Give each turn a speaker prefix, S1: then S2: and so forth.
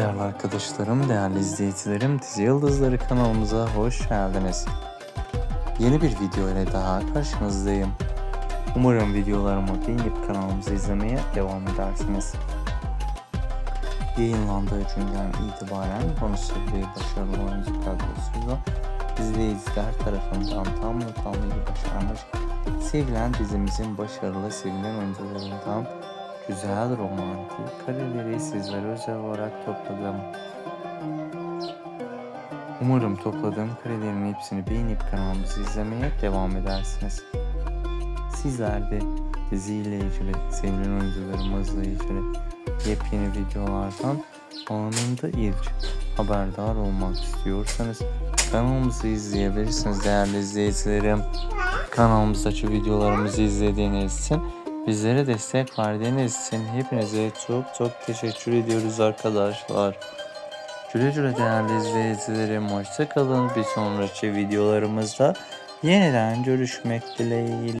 S1: Değerli arkadaşlarım, değerli izleyicilerim, Dizi Yıldızları kanalımıza hoş geldiniz. Yeni bir video ile daha karşınızdayım. Umarım videolarımı beğenip kanalımızı izlemeye devam edersiniz. Yayınlandığı günden itibaren konusu ve başarılı oyuncu kadrosuyla izleyiciler tarafından tam tamamıyla başarmış sevilen dizimizin başarılı sevilen oyuncularından güzel romantik kareleri sizlere özel olarak topladım. Umarım topladığım karelerin hepsini beğenip kanalımızı izlemeye devam edersiniz. Sizler de diziyle ilgili, sevilen oyuncularımızla ilgili yepyeni videolardan anında ilk haberdar olmak istiyorsanız kanalımızı izleyebilirsiniz değerli izleyicilerim. Kanalımızdaki videolarımızı izlediğiniz için bizlere destek verdiğiniz için hepinize çok çok teşekkür ediyoruz arkadaşlar. Güle güle değerli izleyicilerim. Hoşça kalın. Bir sonraki videolarımızda yeniden görüşmek dileğiyle.